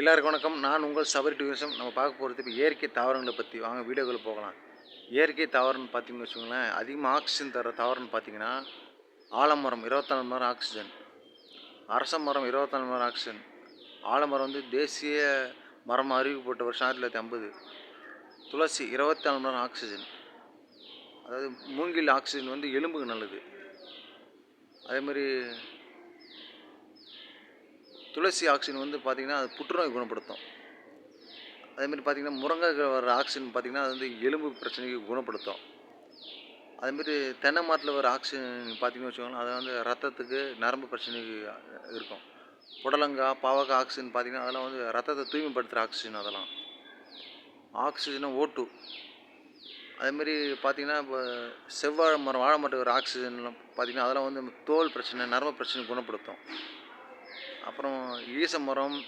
எல்லாருக்கும் வணக்கம். நான் உங்கள் சபரி டூரிசம். நம்ம பார்க்க போகிறது இப்போ இயற்கை தாவரங்களை பற்றி வாங்க வீடியோக்குள்ளே போகலாம். இயற்கை தாவரம்னு பார்த்தீங்கன்னு வச்சுக்கோங்களேன் அதிகமாக ஆக்சிஜன் தர தாவரம்னு பார்த்தீங்கன்னா ஆலமரம் இருபத்தாலு மணி நேரம் ஆக்சிஜன். அரச மரம் இருபத்தாலு மணி நேரம் ஆக்சிஜன். ஆலமரம் வந்து தேசிய மரம் அறிவிக்கப்பட்ட வருஷம் ஆயிரத்தி தொள்ளாயிரத்தி ஐம்பது. துளசி இருபத்தி நாலு மணி நேரம் ஆக்சிஜன். அதாவது மூங்கில் ஆக்சிஜன் வந்து எலும்புக்கு நல்லது. அதே மாதிரி துளசி ஆக்சிஜன் வந்து பார்த்திங்கன்னா அது புற்றுநோய் குணப்படுத்தும். அதேமாதிரி பார்த்திங்கன்னா முருங்கைக்கு வர ஆக்சிஜன் பார்த்திங்கன்னா அது வந்து எலும்பு பிரச்சனைக்கு குணப்படுத்தும். அதேமாரி தென்னை மரத்தில் வர ஆக்சிஜன் பார்த்திங்கன்னு வச்சுக்கோங்களேன் அது வந்து ரத்தத்துக்கு நரம்பு பிரச்சனைக்கு இருக்கும். புடலங்காய் பாவக்காய் ஆக்சிஜன் பார்த்திங்கன்னா அதெல்லாம் வந்து ரத்தத்தை தூய்மைப்படுத்துகிற ஆக்சிஜன் அதெல்லாம். ஆக்சிஜனும் ஓட்டு அதேமாரி பார்த்திங்கன்னா இப்போ செவ்வாழை மரம் வாழை மரத்துக்கு ஒரு ஆக்சிஜன்லாம் பார்த்திங்கன்னா அதெல்லாம் வந்து தோல் பிரச்சனை நரம்பு பிரச்சனை குணப்படுத்தும். அப்புறம் ஈச மரம்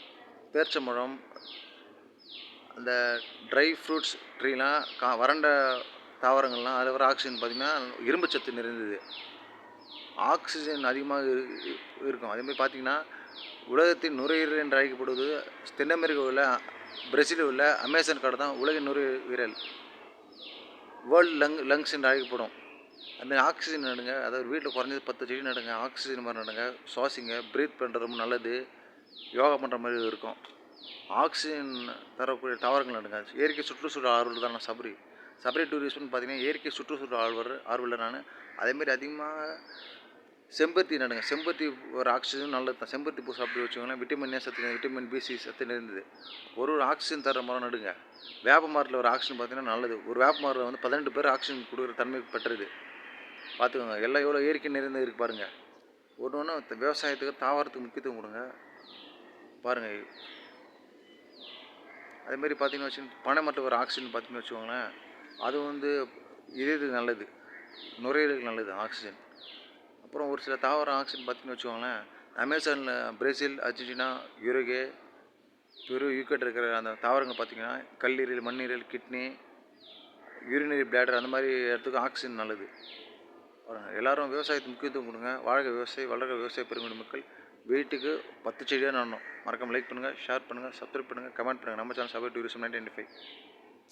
பேர்ச்ச மரம் அந்த ட்ரை ஃப்ரூட்ஸ் ட்ரீலாம் கா வறண்ட தாவரங்கள்லாம் அதில் வர ஆக்சிஜன் பார்த்திங்கன்னா இரும்பு சத்து நிறைந்தது. ஆக்சிஜன் அதிகமாக இரு- இருக்கும். அதேமாதிரி பார்த்திங்கன்னா உலகத்தின் நுரையீரல் என்று அழைக்கப்படுவது தென் அமெரிக்கா உள்ள பிரேசிலில் உள்ள அமேசான் காடு தான் உலகின் நுரையீரல். வேர்ல்டு லங் லங்ஸ் என்று அழைக்கப்படும். அந்த ஆக்சிஜன் நடுங்க அதாவது வீட்டில் குறைஞ்சது பத்து செடி நடுங்க ஆக்சிஜன் மாதிரி நடுங்க சுவாசிங்க ப்ரீத் பண்ணுறது ரொம்ப நல்லது யோகா பண்ணுற மாதிரி இருக்கும். ஆக்சிஜன் தரக்கூடிய தாவரங்கள் நடுங்க. இயற்கை சுற்றுச்சூழல் ஆர்வல் தான் நான் சபரி. சபரி டூரிஸ்ட்னு பார்த்தீங்கன்னா இயற்கை சுற்றுச்சூழல் ஆர்வல் ஆர்வலில் நான். அதேமாரி அதிகமாக செம்பருத்தி நடுங்க. செம்பருத்தி ஒரு ஆக்சிஜன் நல்லது தான். செம்பருத்தி பூ சாப்பிட்டு வச்சுக்கோங்களேன் விட்டமின் ஏ சத்து விட்டமின் பிசி சத்து நிறைந்தது. ஒரு ஒரு ஆக்சிஜன் தர மரம் நடுங்க. வேப்ப மரத்தில் ஒரு ஆக்சிஜன் பார்த்தீங்கன்னா நல்லது. ஒரு வேப்ப மரத்தில் வந்து பதினெட்டு பேர் ஆக்சிஜன் கொடுக்குற தன்மை பெற்றது. பார்த்துக்கோங்க எல்லாம் எவ்வளோ இயற்கை நிறைந்த இருக்கு பாருங்கள் ஒன்று ஒன்று விவசாயத்துக்கு தாவரத்துக்கு முக்கியத்துவம் கொடுங்க. பாருங்கள் அதேமாரி பார்த்தீங்கன்னு வச்சு பனை மட்டும் ஒரு ஆக்சிஜன் பார்த்தீங்கன்னு வச்சுக்கோங்களேன் அது வந்து இதயத்துக்கு நல்லது. நுரையீரலுக்கு நல்லது ஆக்சிஜன் அப்புறம் ஒரு சில தாவரம் ஆக்சிஜன் பார்த்தீங்கன்னு வச்சுக்கோங்களேன் அமேசானில் பிரேசில் அர்ஜென்டினா யுருகே பெரு யூக்கட் இருக்கிற அந்த தாவரங்கள் பார்த்தீங்கன்னா கல்லீரல் மண்ணீரல் கிட்னி யூரினரி பிளாடர் அந்த மாதிரி இடத்துக்கு ஆக்சிஜன் நல்லது. எல்லாரும் விவசாயத்துக்கு முக்கியத்துவம் கொடுங்க. வாழ்க விவசாயி வளர்க விவசாய பெருங்குடி மக்கள். வீட்டுக்கு பத்து செடியாக நடணும். மறக்காமல் லைக் பண்ணுங்கள் ஷேர் பண்ணுங்கள் சப்ஸ்கிரைப் பண்ணுங்கள் கமெண்ட் பண்ணுங்கள் நம்ம சேனல் சபை டூரிசம் நைன்டி ஃபைவ்